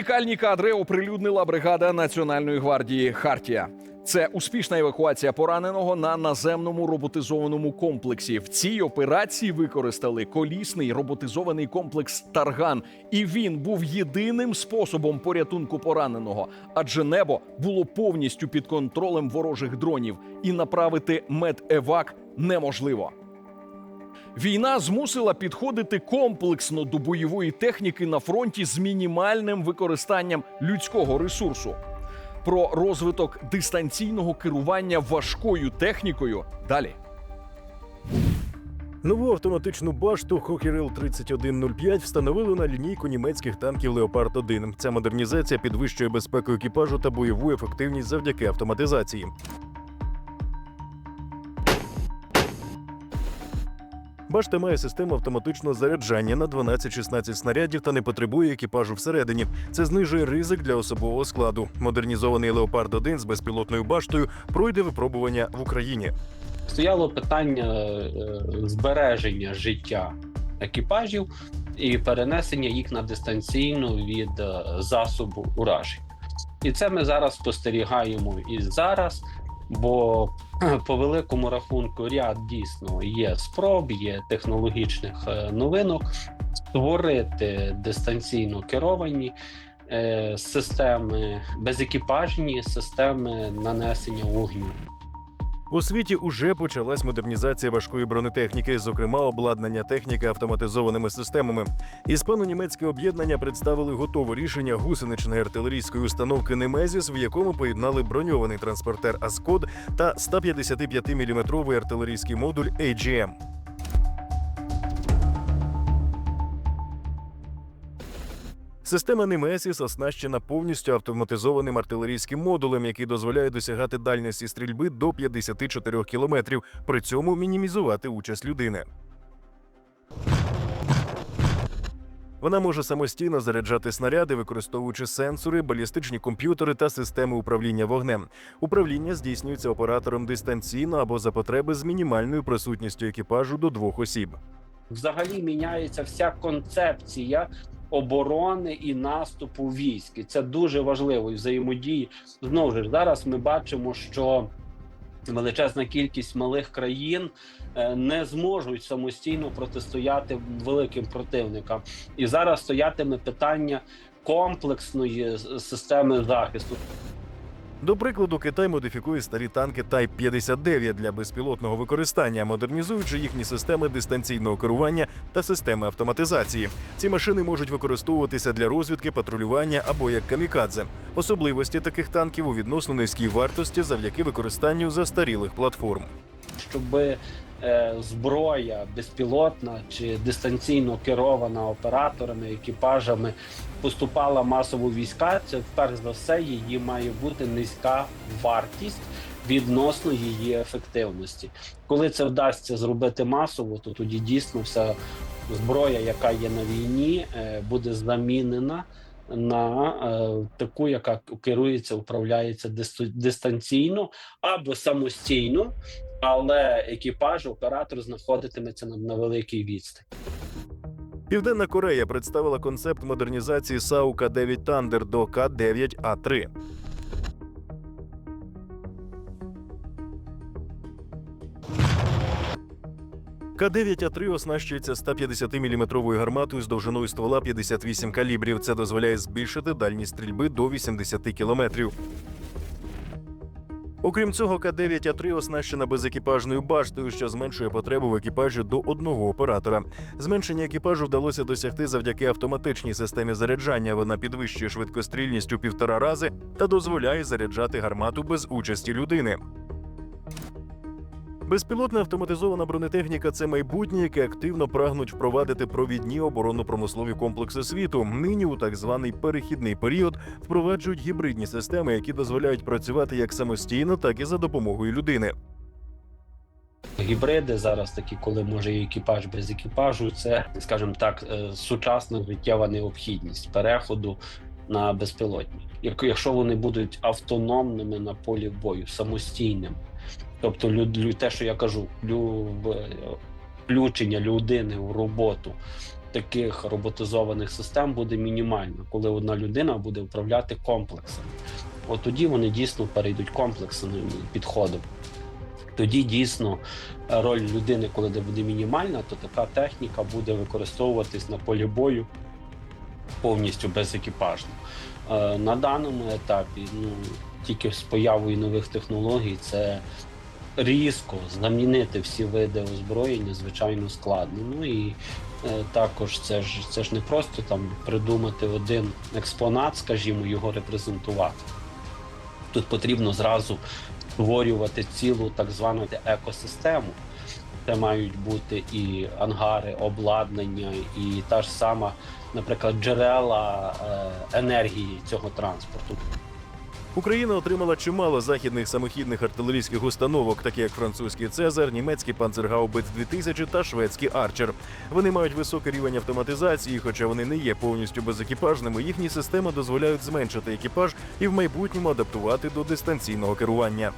Унікальні кадри оприлюднила бригада Національної гвардії Хартія. Це успішна евакуація пораненого на наземному роботизованому комплексі. В цій операції використали колісний роботизований комплекс Тарган, і він був єдиним способом порятунку пораненого, адже небо було повністю під контролем ворожих дронів, і направити медевак неможливо. Війна змусила підходити комплексно до бойової техніки на фронті з мінімальним використанням людського ресурсу. Про розвиток дистанційного керування важкою технікою далі. Нову автоматичну башту Хохерил 3105 встановили на лінійку німецьких танків Леопард 1 Ця модернізація підвищує безпеку екіпажу та бойову ефективність завдяки автоматизації. Башта має систему автоматичного заряджання на 12-16 снарядів та не потребує екіпажу всередині. Це знижує ризик для особового складу. Модернізований Леопард 1 з безпілотною баштою пройде випробування в Україні. стояло питання е, збереження життя екіпажів і перенесення їх на дистанційну від е, засобу уражень. І це ми зараз спостерігаємо і зараз, бо по великому рахунку ряд дійсно є спроб, є технологічних е, новинок створити дистанційно керовані е, системи, безекіпажні системи нанесення вогню. У світі уже почалась модернізація важкої бронетехніки, зокрема обладнання техніки автоматизованими системами. Іспано-німецьке об'єднання представили готове рішення гусеничної артилерійської установки Немезіс, в якому поєднали броньований транспортер Аскод та 155-мм артилерійський модуль AGM. Система Немесіс оснащена повністю автоматизованим артилерійським модулем, який дозволяє досягати дальності стрільби до 54 кілометрів, при цьому мінімізувати участь людини. Вона може самостійно заряджати снаряди, використовуючи сенсори, балістичні комп'ютери та системи управління вогнем. Управління здійснюється оператором дистанційно або за потреби з мінімальною присутністю екіпажу до двох осіб. взагалі міняється вся концепція оборони і наступу військ. І це дуже важливо і взаємодії. Знову ж зараз ми бачимо, що величезна кількість малих країн е, не зможуть самостійно протистояти великим противникам. І зараз стоятиме питання комплексної системи захисту. До прикладу, Китай модифікує старі танки Type 59 для безпілотного використання, модернізуючи їхні системи дистанційного керування та системи автоматизації. Ці машини можуть використовуватися для розвідки, патрулювання або як камікадзе. Особливості таких танків у відносно низькій вартості завдяки використанню застарілих платформ. щоб зброя безпілотна чи дистанційно керована операторами, екіпажами поступала масово війська, це перш за все її має бути низька вартість відносно її ефективності. Коли це вдасться зробити масово, то тоді дійсно вся зброя, яка є на війні, е, буде замінена. На е, таку, яка керується, управляється дистанційно або самостійно, але екіпаж, оператор знаходитиметься на, великій відстані. Південна Корея представила концепт модернізації САУ К-9 Thunder до К-9А3. К-9А3 оснащується 150-мм гарматою з довжиною ствола 58 калібрів. Це дозволяє збільшити дальність стрільби до 80 кілометрів. Окрім цього, К-9А3 оснащена безекіпажною баштою, що зменшує потребу в екіпажі до одного оператора. Зменшення екіпажу вдалося досягти завдяки автоматичній системі заряджання. Вона підвищує швидкострільність у півтора рази та дозволяє заряджати гармату без участі людини. Безпілотна автоматизована бронетехніка це майбутнє, яке активно прагнуть впровадити провідні оборонно-промислові комплекси світу. Нині у так званий перехідний період впроваджують гібридні системи, які дозволяють працювати як самостійно, так і за допомогою людини. Гібриди зараз такі, коли може екіпаж без екіпажу, це, скажімо так, е, сучасна життєва необхідність переходу на безпілотні. Якщо вони будуть автономними на полі бою, самостійними. Тобто, лю- лю- те, що я кажу, лю- в- включення людини в роботу таких роботизованих систем буде мінімальна, коли одна людина буде управляти комплексами. От тоді вони дійсно перейдуть комплексним підходом. Тоді дійсно е, роль людини, коли буде мінімальна, то така техніка буде використовуватись на полі бою повністю безекіпажно. Е, На даному етапі, ну тільки з появою нових технологій, це різко замінити всі види озброєння, звичайно, складно. Ну і е, також це ж це ж не просто там придумати один експонат, скажімо, його репрезентувати. Тут потрібно зразу створювати цілу так звану екосистему. Це мають бути і ангари, обладнання, і та ж сама, наприклад, джерела е, енергії цього транспорту. Україна отримала чимало західних самохідних артилерійських установок, такі як французький Цезар, німецький Панцергаубиц 2000 та шведський Арчер. Вони мають високий рівень автоматизації, хоча вони не є повністю безекіпажними. Їхні системи дозволяють зменшити екіпаж і в майбутньому адаптувати до дистанційного керування.